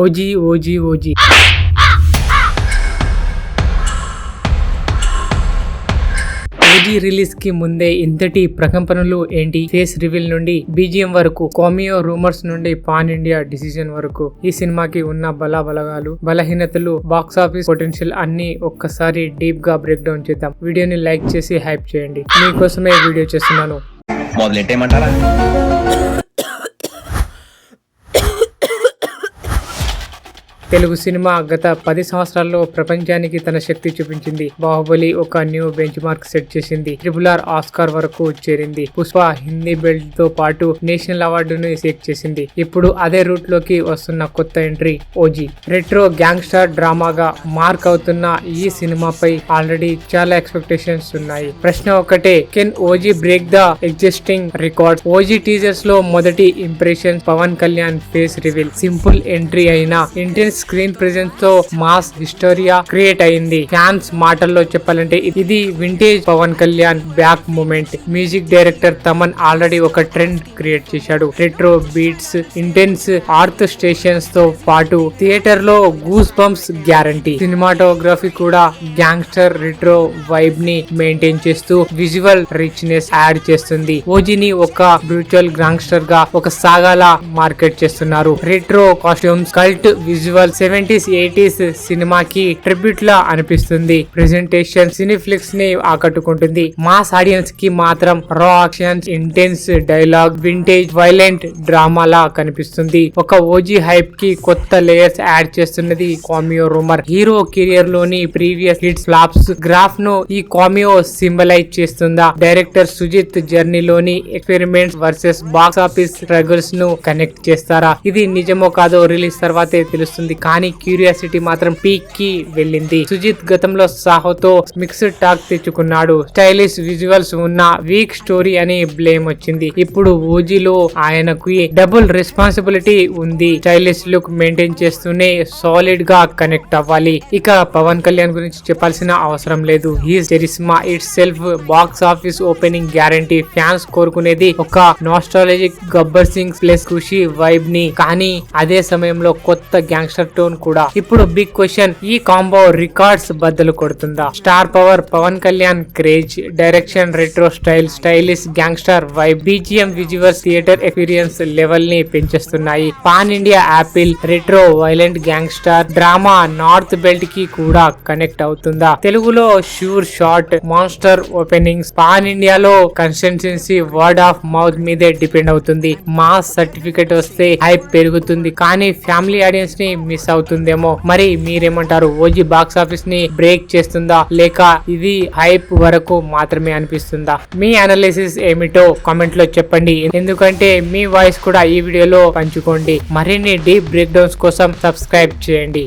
OG OG OG. OG రిలీజ్కి ముందే ఇంతటి ప్రకంపనలు ఏంటి? ఫేస్ రివీల్ నుండి బీజిఎం వరకు కామియో రూమర్స్ నుండి పాన్ ఇండియా డిసిజన్ వరకు ఈ సినిమాకి ఉన్న బల బలగాలు బలహీనతలు బాక్స్ ఆఫీస్ పొటెన్షియల్ అన్ని ఒక్కసారి డీప్గా బ్రేక్ డౌన్ చేద్దాం. వీడియోని లైక్ చేసి హైప్ చేయండి. మీకోసమే వీడియో చేస్తున్నాను. మొదలెట్టేయమంటారా? తెలుగు సినిమా గత పది సంవత్సరాల్లో ప్రపంచానికి తన శక్తి చూపించింది. బాహుబలి ఒక న్యూ బెంచ్ మార్క్ సెట్ చేసింది. ట్రిపుల్ ఆర్ ఆస్కార్ వరకు చేరింది. పుష్ప హిందీ బెల్ట్తో పాటు నేషనల్ అవార్డును సేక్ చేసింది. ఇప్పుడు అదే రూట్లోకి వస్తున్న కొత్త entry O G. Retro gangster డ్రామాగా mark అవుతున్న ఈ సినిమాపై ఆల్రెడీ చాలా ఎక్స్పెక్టేషన్స్ ఉన్నాయి. ప్రశ్న ఒకటే can O G break the existing record? O G టీజర్స్లో మొదటి impression Pawan Kalyan face reveal. Simple entry అయిన ఇంటెన్స్ స్క్రీన్ ప్రెజెన్స్తో మాస్ హిస్టోరియా క్రియేట్ అయింది. ఫ్యాన్స్ మాటల్లో చెప్పాలంటే ఇది vintage Pawan Kalyan back moment music director Thaman already ఒక trend create చేశాడు. Retro beats intense ఆర్త్ స్టేషన్స్తో పాటు థియేటర్లో గూస్ బంప్స్ గ్యారంటీ సినిమాటోగ్రఫీ కూడా గ్యాంగ్స్టర్ రెట్రో వైబ్ని మెయింటైన్ చేస్తూ విజువల్ రిచ్నెస్ యాడ్ చేస్తుంది. ఓజీని ఒక బ్రూచువల్ గ్యాంగ్స్టర్గా ఒక సాగాలా మార్కెట్ చేస్తున్నారు. Retro costumes cult visual seventies eighties సినిమాకి ట్రిబ్యూట్ లా అనిపిస్తుంది. ప్రెజెంటేషన్ సినిఫ్లిక్స్ని ఆకట్టుకుంటుంది. మాస్ ఆడియన్స్కి మాత్రం raw actions intense dialogue vintage violent drama లా కనిపిస్తుంది. ఒక ఓజీ హైప్కి కొత్త లేయర్స్ యాడ్ చేస్తున్నది కామియో రూమర్ హీరో కెరియర్లోని ప్రీవియస్ హిట్స్ ఫ్లాప్స్ గ్రాఫ్ను ఈ కామియో సింబలైజ్ చేస్తుందా? డైరెక్టర్ సుజిత్ జర్నీలోని experiments versus box office స్ట్రగుల్స్ను connect చేస్తారా? ఇది నిజమో కాదో రిలీజ్ తర్వాతే తెలుస్తుంది. కానీ క్యూరియాసిటీ మాత్రం పీక్కి వెళ్ళింది. సుజిత్ గతంలో సాహోతో మిక్స్డ్ టాక్ తెచ్చుకున్నాడు. స్టైలిష్ విజువల్స్ ఉన్న వీక్ స్టోరీ అని బ్లేమ్ వచ్చింది. ఇప్పుడు ఓజీలో ఆయనకు డబుల్ రెస్పాన్సిబిలిటీ ఉంది. స్టైలిష్ లుక్ మెయింటైన్ చేస్తూనే సాలిడ్గా కనెక్ట్ అవ్వాలి. ఇక పవన్ కళ్యాణ్ గురించి చెప్పాల్సిన అవసరం లేదు. ఈ charisma itself box office opening guarantee fans కోరుకునేది ఒక నాస్ట్రాలజిక్ గబ్బర్ సింగ్ ప్లస్ ఖుషి వైబ్ని. కానీ అదే సమయంలో కొత్త గ్యాంగ్స్టర్ టోన్ కూడా. ఇప్పుడు బిగ్ క్వశ్చన్ ఈ కాంబో రికార్డ్స్ బద్దలు కొడుతుందా? Star power Pawan Kalyan craze direction retro style stylish gangster vibe B G M visuals theatre experience లెవెల్ని పెంచేస్తున్నాయి. Pan India appeal retro violent gangster drama north బెల్ట్కి కూడా connect అవుతుందా? తెలుగులో sure shot monster openings pan ఇండియాలో consistency word of mouth మీదే depend అవుతుంది. Mass certificate వస్తే hype పెరుగుతుంది. కానీ ఫ్యామిలీ ఆడియన్స్ని మిస్ అవుతుందేమో. మరి మీరేమంటారు? ఓజీ బాక్స్ ఆఫీస్ని బ్రేక్ చేస్తుందా? లేక ఇది హైప్ వరకు మాత్రమే అనిపిస్తుందా? మీ అనాలిసిస్ ఏమిటో కామెంట్లో చెప్పండి. ఎందుకంటే మీ వాయిస్ కూడా ఈ వీడియోలో పంచుకోండి. మరిన్ని డీప్ బ్రేక్ డౌన్స్ కోసం సబ్స్క్రైబ్ చేయండి.